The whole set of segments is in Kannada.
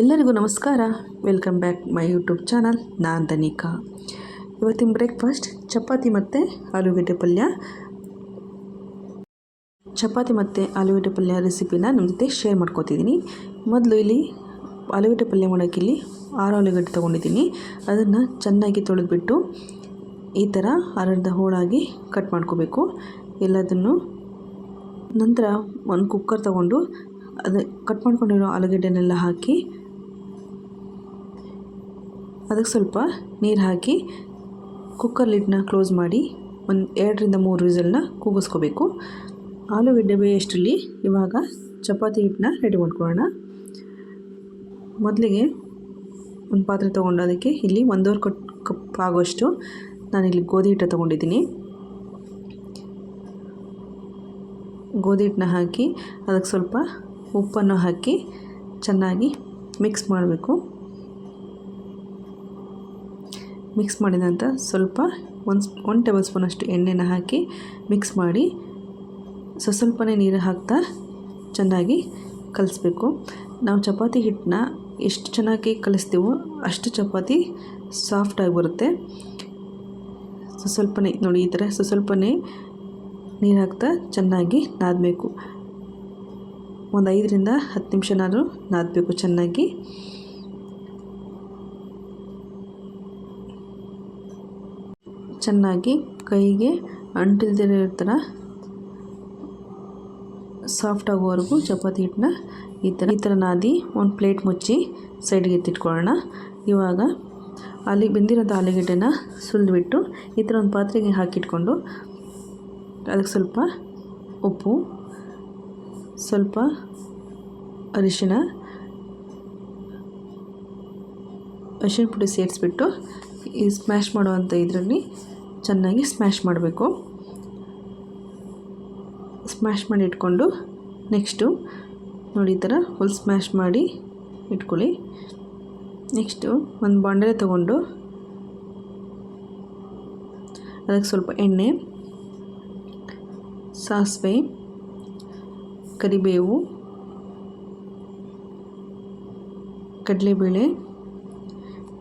ಎಲ್ಲರಿಗೂ ನಮಸ್ಕಾರ. Welcome back my YouTube channel ನಾನು ದನಿಕಾ ಇವತ್ತಿನ ಬ್ರೇಕ್ಫಾಸ್ಟ್ ಚಪಾತಿ ಮತ್ತು ಆಲೂಗಡ್ಡೆ ಪಲ್ಯ. ಚಪಾತಿ ಮತ್ತು ಆಲೂಗಡ್ಡೆ ಪಲ್ಯ ರೆಸಿಪಿನ ನಿಮ್ಮ ಜೊತೆ ಶೇರ್ ಮಾಡ್ಕೋತಿದ್ದೀನಿ ಮೊದಲು ಇಲ್ಲಿ ಆಲೂಗಡ್ಡೆ ಪಲ್ಯ ಮಾಡೋಕ್ಕೆ ಇಲ್ಲಿ ಆರು ಆಲೂಗಡ್ಡೆ ತೊಗೊಂಡಿದ್ದೀನಿ ಅದನ್ನು ಚೆನ್ನಾಗಿ ತೊಳೆದ್ಬಿಟ್ಟು ಈ ಥರ ಅರ್ಧ ಹೋಳಾಗಿ ಕಟ್ ಮಾಡ್ಕೋಬೇಕು. ಎಲ್ಲದನ್ನು ನಂತರ ಒಂದು ಕುಕ್ಕರ್ ತೊಗೊಂಡು ಅದು ಕಟ್ ಮಾಡ್ಕೊಂಡಿರೋ ಆಲೂಗಡ್ಡೆನೆಲ್ಲ ಹಾಕಿ ಅದಕ್ಕೆ ಸ್ವಲ್ಪ ನೀರು ಹಾಕಿ ಕುಕ್ಕರ್ ಲಿಡ್ನ ಕ್ಲೋಸ್ ಮಾಡಿ ಒಂದು ಎರಡರಿಂದ ಮೂರು ವಿಸಲ್ನ ಕೂಗಿಸ್ಕೋಬೇಕು. ಆಲೂಗಡ್ಡೆ ಬೇಯಷ್ಟರಲ್ಲಿ ಇವಾಗ ಚಪಾತಿ ಹಿಟ್ಟನ್ನ ರೆಡಿ ಮಾಡ್ಕೊಳ್ಳೋಣ. ಮೊದಲಿಗೆ ಒಂದು ಪಾತ್ರೆ ತೊಗೊಂಡು ಅದಕ್ಕೆ ಇಲ್ಲಿ ಒಂದೂವರೆ ಕಟ್ ಕಪ್ ಆಗೋಷ್ಟು ನಾನಿಲ್ಲಿ ಗೋಧಿ ಹಿಟ್ಟು ತೊಗೊಂಡಿದ್ದೀನಿ. ಗೋಧಿ ಹಿಟ್ಟನ್ನ ಹಾಕಿ ಅದಕ್ಕೆ ಸ್ವಲ್ಪ ಉಪ್ಪನ್ನು ಹಾಕಿ ಚೆನ್ನಾಗಿ ಮಿಕ್ಸ್ ಮಾಡಬೇಕು. ಮಿಕ್ಸ್ ಮಾಡಿದ ನಂತರ ಸ್ವಲ್ಪ ಒಂದು ಒನ್ ಟೇಬಲ್ ಸ್ಪೂನಷ್ಟು ಎಣ್ಣೆನ ಹಾಕಿ ಮಿಕ್ಸ್ ಮಾಡಿ ಸ್ವಲ್ಪ ಸ್ವಲ್ಪನೇ ನೀರು ಹಾಕ್ತಾ ಚೆನ್ನಾಗಿ ಕಲಿಸ್ಬೇಕು. ನಾವು ಚಪಾತಿ ಹಿಟ್ಟನ್ನ ಎಷ್ಟು ಚೆನ್ನಾಗಿ ಕಲಿಸ್ತೀವೋ ಅಷ್ಟು ಚಪಾತಿ ಸಾಫ್ಟಾಗಿ ಬರುತ್ತೆ. ಸ್ವಲ್ಪನೇ ನೋಡಿ ಈ ಥರ ಸ್ವಲ್ಪನೇ ನೀರು ಹಾಕ್ತಾ ಚೆನ್ನಾಗಿ ನಾದಬೇಕು. ಒಂದು ಐದರಿಂದ ಹತ್ತು ನಿಮಿಷನಾದರೂ ನಾದಬೇಕು ಚೆನ್ನಾಗಿ. ಚೆನ್ನಾಗಿ ಕೈಗೆ ಅಂಟಿಲ್ದಿರೋ ಥರ ಸಾಫ್ಟ್ ಆಗೋವರೆಗೂ ಚಪಾತಿ ಹಿಟ್ಟನ್ನ ಈ ಥರ ಈ ಥರ ನಾದಿ ಒಂದು ಪ್ಲೇಟ್ ಮುಚ್ಚಿ ಸೈಡ್ಗೆ ಎತ್ತಿಟ್ಕೊಳ್ಳೋಣ. ಇವಾಗ ಅಲ್ಲಿ ಬೆಂದಿರೋಂಥ ಆಲೂಗೆಡ್ಡೆನ ಸುಲಿದ್ಬಿಟ್ಟು ಈ ಥರ ಒಂದು ಪಾತ್ರೆಗೆ ಹಾಕಿಟ್ಕೊಂಡು ಅದಕ್ಕೆ ಸ್ವಲ್ಪ ಉಪ್ಪು, ಸ್ವಲ್ಪ ಅರಿಶಿಣ ಅರಿಶಿನ ಪುಡಿ ಸೇರಿಸ್ಬಿಟ್ಟು ಸ್ಮ್ಯಾಶ್ ಮಾಡುವಂಥ ಇದರಲ್ಲಿ ಚೆನ್ನಾಗಿ ಸ್ಮ್ಯಾಶ್ ಮಾಡಬೇಕು. ಸ್ಮ್ಯಾಶ್ ಮಾಡಿ ಇಟ್ಕೊಂಡು ನೆಕ್ಸ್ಟು ನೋಡಿ ಈ ಥರ ಫುಲ್ ಸ್ಮ್ಯಾಶ್ ಮಾಡಿ ಇಟ್ಕೊಳ್ಳಿ. ನೆಕ್ಸ್ಟು ಒಂದು ಬಾಂಡಲೆ ತಗೊಂಡು ಅದಕ್ಕೆ ಸ್ವಲ್ಪ ಎಣ್ಣೆ, ಸಾಸಿವೆ, ಕರಿಬೇವು, ಕಡಲೆಬೇಳೆ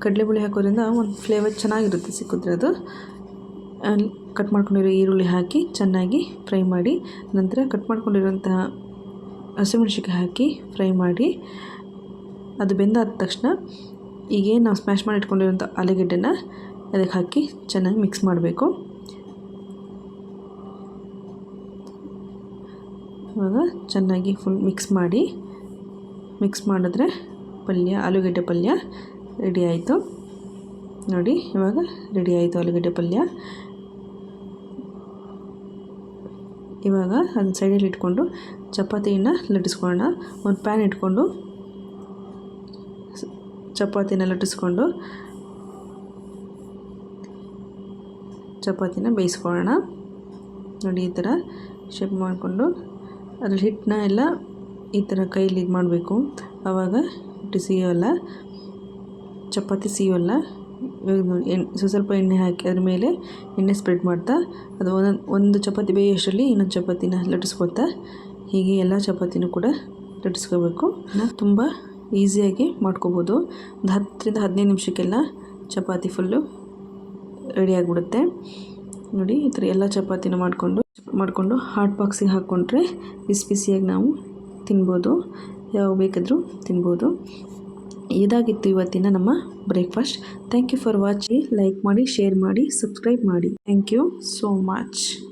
ಕಡಲೆಬೇಳೆ ಹಾಕೋದ್ರಿಂದ ಒಂದು ಫ್ಲೇವರ್ ಚೆನ್ನಾಗಿರುತ್ತೆ ಸಿಕ್ಕಿದ್ರೆ ಅದು. ಕಟ್ ಮಾಡ್ಕೊಂಡಿರೋ ಈರುಳ್ಳಿ ಹಾಕಿ ಚೆನ್ನಾಗಿ ಫ್ರೈ ಮಾಡಿ, ನಂತರ ಕಟ್ ಮಾಡ್ಕೊಂಡಿರೋಂತಹ ಹಸಿಮೆಣ್ಸಿಕಾಯಿ ಹಾಕಿ ಫ್ರೈ ಮಾಡಿ, ಅದು ಬೆಂದಾದ ತಕ್ಷಣ ಈಗೇನು ನಾವು ಸ್ಮ್ಯಾಶ್ ಮಾಡಿ ಇಟ್ಕೊಂಡಿರೋಂಥ ಆಲೂಗೆಡ್ಡೆನ ಅದಕ್ಕೆ ಹಾಕಿ ಚೆನ್ನಾಗಿ ಮಿಕ್ಸ್ ಮಾಡಬೇಕು. ಇವಾಗ ಚೆನ್ನಾಗಿ ಫುಲ್ ಮಿಕ್ಸ್ ಮಾಡಿ ಮಿಕ್ಸ್ ಮಾಡಿದ್ರೆ ಪಲ್ಯ, ಆಲೂಗಡ್ಡೆ ಪಲ್ಯ ರೆಡಿ ಆಯಿತು. ನೋಡಿ, ಇವಾಗ ರೆಡಿ ಆಯಿತು ಆಲೂಗಡ್ಡೆ ಪಲ್ಯ. ಇವಾಗ ಅದನ್ನ ಸೈಡಲ್ಲಿ ಇಟ್ಕೊಂಡು ಚಪಾತಿನ ಲಟ್ಟಿಸ್ಕೊಳ್ಳೋಣ. ಒಂದು ಪ್ಯಾನ್ ಇಟ್ಕೊಂಡು ಚಪಾತಿನ ಲಟ್ಟಿಸ್ಕೊಂಡು ಚಪಾತಿನ ಬೇಯಿಸ್ಕೊಳ್ಳೋಣ. ನೋಡಿ, ಈ ಥರ ಶೇಪ್ ಮಾಡಿಕೊಂಡು ಅದ್ರಲ್ಲಿ ಹಿಟ್ಟನ್ನ ಎಲ್ಲ ಈ ಥರ ಕೈಲಿ ಇದು ಮಾಡಬೇಕು ಆವಾಗ ಹಿಟ್ಟು ಸಿಗೋಲ್ಲ ಚಪಾತಿ ಸೀಯೋಲ್ಲ ಎಣ್ಣೆ ಸ್ವಲ್ಪ ಎಣ್ಣೆ ಹಾಕಿ ಅದ್ರ ಮೇಲೆ ಎಣ್ಣೆ ಸ್ಪ್ರೆಡ್ ಮಾಡ್ತಾ, ಅದು ಒಂದೊಂದು, ಒಂದು ಚಪಾತಿ ಬೇಯೋಷ್ಟರಲ್ಲಿ ಇನ್ನೊಂದು ಚಪಾತಿನ ಲಟ್ಟಿಸ್ಕೊತಾ ಹೀಗೆ ಎಲ್ಲ ಚಪಾತಿನೂ ಕೂಡ ಲಟ್ಟಿಸ್ಕೋಬೇಕು ತುಂಬ ಈಸಿಯಾಗಿ ಮಾಡ್ಕೋಬೋದು. ಒಂದು ಹತ್ತರಿಂದ ಹದಿನೈದು ನಿಮಿಷಕ್ಕೆಲ್ಲ ಚಪಾತಿ ಫುಲ್ಲು ರೆಡಿ ಆಗಿಬಿಡುತ್ತೆ. ನೋಡಿ, ಈ ಥರ ಎಲ್ಲ ಚಪಾತಿನ ಮಾಡಿಕೊಂಡು ಮಾಡಿಕೊಂಡು ಹಾಟ್ ಬಾಕ್ಸಿಗೆ ಹಾಕ್ಕೊಂಡ್ರೆ ಬಿಸಿ ಬಿಸಿಯಾಗಿ ನಾವು ತಿನ್ಬೋದು. ಯಾವಾಗ ಬೇಕಾದರೂ ತಿನ್ಬೋದು. ಇದಾಗಿತ್ತು ಇವತ್ತಿನ ನಮ್ಮ breakfast. Thank you for watching like ಮಾಡಿ ಶೇರ್ ಮಾಡಿ ಸಬ್ಸ್ಕ್ರೈಬ್ ಮಾಡಿ. Thank you so much